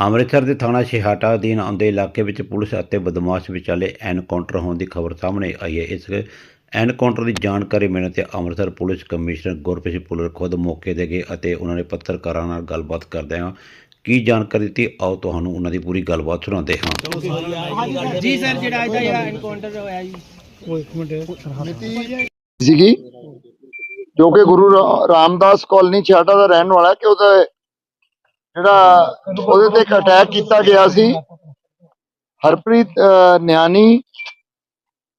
ਅੰਮ੍ਰਿਤਸਰ ਦੇ ਥਾਣਾ ਛੇਹਰਟਾ ਅਧੀਨ ਆਉਂਦੇ ਇਲਾਕੇ ਵਿੱਚ ਪੁਲਿਸ ਅਤੇ ਬਦਮਾਸ਼ ਵਿਚਾਲੇ ਐਨਕਾਊਂਟਰ ਹੋਣ ਦੀ ਖਬਰ ਸਾਹਮਣੇ ਆਈ ਹੈ। ਇਸ ਐਨਕਾਊਂਟਰ ਦੀ ਜਾਣਕਾਰੀ ਮਿਲਣ ਤੇ ਅੰਮ੍ਰਿਤਸਰ ਪੁਲਿਸ ਕਮਿਸ਼ਨਰ ਗੁਰਪ੍ਰੀਤ ਪੁੱਲਰ ਖੁਦ ਮੌਕੇ ਤੇ ਗਏ ਅਤੇ ਉਹਨਾਂ ਨੇ ਪੱਤਰਕਾਰਾਂ ਨਾਲ ਗੱਲਬਾਤ ਕਰਦਿਆਂ ਕੀ ਜਾਣਕਾਰੀ ਦਿੱਤੀ ਆਓ ਤੁਹਾਨੂੰ ਉਹਨਾਂ ਦੀ ਪੂਰੀ ਗੱਲਬਾਤ ਸੁਣਾਉਂਦੇ ਹਾਂ। ਜੀ ਸਰ ਜਿਹੜਾ ਅੱਜ ਦਾ ਐਨਕਾਊਂਟਰ ਹੋਇਆ ਜੀ। ਸੀਗੀ। ਜੋ ਕਿ ਗੁਰੂ ਰਾਮਦਾਸ ਕਾਲਨੀ ਛਾਟਾ ਦਾ ਰਹਿਣ ਵਾਲਾ ਕਿ ਉਹਦਾ ਜਿਹੜਾ ਉਹਦੇ ਤੇ ਇੱਕ ਅਟੈਕ ਕੀਤਾ ਗਿਆ ਸੀ। ਹਰਪ੍ਰੀਤ ਅਹ, ਨਿਆਣੀ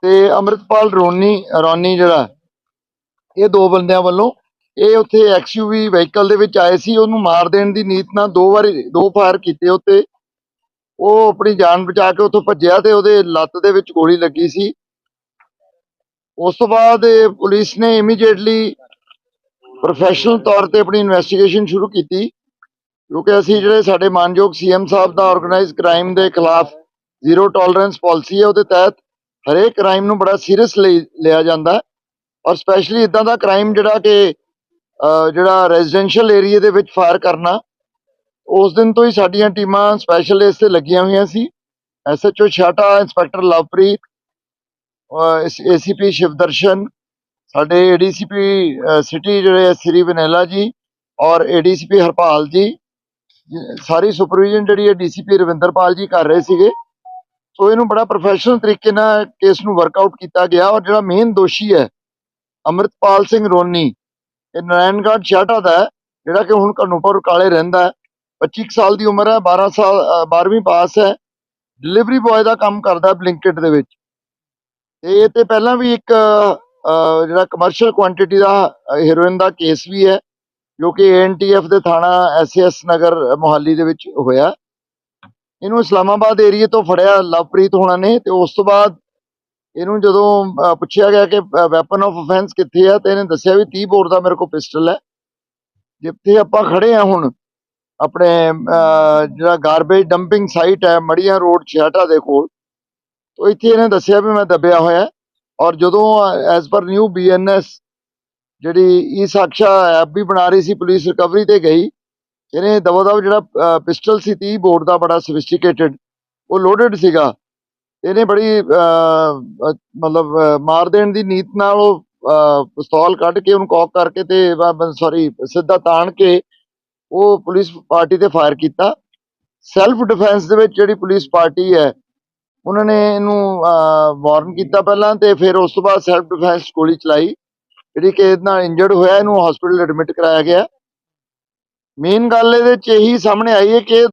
ਤੇ ਅੰਮ੍ਰਿਤਪਾਲ ਰੋਨੀ ਰੋਨੀ ਜਿਹੜਾ ਇਹ ਦੋ ਬੰਦਿਆਂ ਵੱਲੋਂ ਇਹ ਉੱਥੇ ਐਕਸਯੂਵੀ ਵਹੀਕਲ ਦੇ ਵਿੱਚ ਆਏ ਸੀ। ਉਹਨੂੰ ਮਾਰ ਦੇਣ ਦੀ ਨੀਤ ਨਾਲ ਦੋ ਵਾਰੀ ਦੋ ਫਾਇਰ ਕੀਤੇ ਉੱਤੇ। ਉਹ ਆਪਣੀ ਜਾਨ ਬਚਾ ਕੇ ਉੱਥੋਂ ਭੱਜਿਆ ਤੇ ਉਹਦੇ ਲੱਤ ਦੇ ਵਿੱਚ ਗੋਲੀ ਲੱਗੀ ਸੀ। ਉਸ ਤੋਂ ਬਾਅਦ ਪੁਲਿਸ ਨੇ ਇਮੀਡੀਏਟਲੀ ਪ੍ਰੋਫੈਸ਼ਨਲ ਤੌਰ ਤੇ ਆਪਣੀ ਇਨਵੈਸਟੀਗੇਸ਼ਨ ਸ਼ੁਰੂ ਕੀਤੀ। ਕਿਉਂਕਿ ਅਸੀਂ ਜਿਹੜੇ ਸਾਡੇ ਮਾਨਯੋਗ ਸੀਐਮ ਸਾਹਿਬ ਦਾ ਆਰਗੇਨਾਈਜ਼ਡ ਕ੍ਰਾਈਮ ਦੇ ਖਿਲਾਫ ਜ਼ੀਰੋ ਟੋਲਰੈਂਸ ਪਾਲਿਸੀ ਹੈ, ਉਹਦੇ ਤਹਿਤ ਹਰੇਕ ਕ੍ਰਾਈਮ ਨੂੰ ਬੜਾ ਸੀਰੀਅਸ ਲਿਆ ਜਾਂਦਾ ਔਰ ਸਪੈਸ਼ਲੀ ਇਦਾਂ ਦਾ ਕ੍ਰਾਈਮ ਜਿਹੜਾ ਕਿ ਜਿਹੜਾ ਰੈਜ਼ੀਡੈਂਸ਼ੀਅਲ ਏਰੀਆ ਦੇ ਵਿੱਚ ਫਾਇਰ ਕਰਨਾ, ਉਸ ਦਿਨ ਤੋਂ ਹੀ ਸਾਡੀਆਂ ਟੀਮਾਂ ਸਪੈਸ਼ਲ ਇਸ ਤੇ ਲੱਗੀਆਂ ਹੋਈਆਂ ਸੀ। SHO Chhata, inspector Lovepreet ACP Shivdarshan, ਸਾਡੇ ਏਡੀਸੀਪੀ ਸਿਟੀ ਜਿਹੜੇ ਸ੍ਰੀ ਵਨੇਲਾ ਜੀ ਔਰ ਏਡੀਸੀਪੀ ਹਰਪਾਲ ਜੀ। ਸਾਰੀ ਸੁਪਰਵੀਜ਼ਨ ਜਿਹੜੀ ਹੈ ਡੀਸੀਪੀ ਰਵਿੰਦਰਪਾਲ ਜੀ ਕਰ ਰਹੇ ਸੀਗੇ। ਸੋ ਇਹਨੂੰ ਬੜਾ ਪ੍ਰੋਫੈਸ਼ਨਲ ਤਰੀਕੇ ਨਾਲ ਕੇਸ ਨੂੰ ਵਰਕਆਊਟ ਕੀਤਾ ਗਿਆ ਔਰ ਜਿਹੜਾ ਮੇਨ ਦੋਸ਼ੀ ਹੈ, ਅੰਮ੍ਰਿਤਪਾਲ ਸਿੰਘ ਰੋਨੀ, ਇਹ ਨਾਰਾਇਣਗੜ੍ਹ ਛਾਟਾ ਦਾ ਹੈ, ਜਿਹੜਾ ਕਿ ਹੁਣ ਕਨੂਪੁਰ ਕਾਲੇ ਰਹਿੰਦਾ ਹੈ। 25 ਕੁ ਸਾਲ ਦੀ ਉਮਰ ਹੈ 12 ਸਾਲ 12ਵੀਂ ਪਾਸ ਹੈ। ਡਿਲੀਵਰੀ ਬॉय ਦਾ ਕੰਮ ਕਰਦਾ ਬਲਿੰਕਟ ਦੇ ਵਿੱਚ। ਤੇ ਇਹ ਤੇ ਪਹਿਲਾਂ ਵੀ ਇੱਕ ਜਿਹੜਾ ਕਮਰਸ਼ੀਅਲ ਕੁਆਂਟੀਟੀ ਦਾ ਹੀਰੋਇਨ ਦਾ ਕੇਸ ਵੀ ਹੈ। ਜੋ ਕਿ ਐਨਟੀਐਫ ਦੇ ਥਾਣਾ ਐਸਐਸ ਨਗਰ ਮੁਹਾਲੀ ਦੇ ਵਿੱਚ ਹੋਇਆ। ਇਹਨੂੰ ਇਸਲਾਮਾਬਾਦ ਏਰੀਏ ਤੋਂ ਫੜਿਆ ਲਵਪ੍ਰੀਤ ਹੋਣਾ ਨੇ ਤੇ ਉਸ ਤੋਂ ਬਾਅਦ ਇਹਨੂੰ ਜਦੋਂ ਪੁੱਛਿਆ ਗਿਆ ਕਿ ਵੈਪਨ ਆਫ ਅਫੈਂਸ ਕਿੱਥੇ ਆ ਤੇ ਇਹਨੇ ਦੱਸਿਆ ਵੀ 30 ਬੋਰ ਦਾ ਮੇਰੇ ਕੋਲ ਪਿਸਟਲ ਹੈ। ਜਿੱਥੇ ਆਪਾਂ ਖੜੇ ਆ ਹੁਣ, ਆਪਣੇ ਜਿਹੜਾ ਗਾਰਬੇਜ ਡੰਪਿੰਗ ਸਾਈਟ ਹੈ ਮੜੀਆਂ ਰੋਡ ਛਿਆਟਾ ਦੇ ਕੋਲ, ਤੋ ਇੱਥੇ ਇਹਨੇ ਦੱਸਿਆ ਵੀ ਮੈਂ ਦੱਬਿਆ ਹੋਇਆ। ਔਰ ਜਦੋਂ ਐਸ ਪਰ ਨਿਊ ਬੀਐਨਐਸ ਜਿਹੜੀ ਈ ਸਾਕਸ਼ਾ ਐਪ ਵੀ ਬਣਾ ਰਹੀ ਸੀ, ਪੁਲਿਸ ਰਿਕਵਰੀ ਤੇ ਗਈ। ਇਹਨੇ ਦਬਾ ਦਬ ਜਿਹੜਾ ਪਿਸਟਲ ਸੀ 30 ਬੋਰ ਦਾ ਬੜਾ ਸੋਫਿਸਟੀਕੇਟਡ ਉਹ ਲੋਡਡ ਸੀਗਾ। ਇਹਨੇ ਬੜੀ ਮਤਲਬ ਮਾਰ ਦੇਣ ਦੀ ਨੀਤ ਨਾਲ ਉਹ ਪਿਸਤੌਲ ਕੱਢ ਕੇ ਉਹਨੂੰ ਕੌਕ ਕਰਕੇ ਤੇ ਸੌਰੀ ਸਿੱਧਾ ਤਾਣ ਕੇ ਉਹ ਪੁਲਿਸ ਪਾਰਟੀ ਤੇ ਫਾਇਰ ਕੀਤਾ। ਸੈਲਫ ਡਿਫੈਂਸ ਦੇ ਵਿੱਚ ਜਿਹੜੀ ਪੁਲਿਸ ਪਾਰਟੀ ਹੈ, ਉਹਨਾਂ ਨੇ ਇਹਨੂੰ ਵਾਰਨ ਕੀਤਾ ਪਹਿਲਾਂ ਤੇ ਫਿਰ ਉਸ ਤੋਂ ਬਾਅਦ ਸੈਲਫ ਡਿਫੈਂਸ ਗੋਲੀ ਚਲਾਈ। ਜਿਹੜੀ ਕਿ ਇਹਦੇ ਨਾਲ ਇੰਜਰਡ ਹੋਇਆ, ਇਹਨੂੰ ਹਸਪੀਟਲ ਐਡਮਿਟ ਕਰਾਇਆ ਗਿਆ। ਮੇਨ ਗੱਲ ਇਹਦੇ ਚ ਇਹੀ ਸਾਹਮਣੇ ਆਈ ਹੈ ਕਿ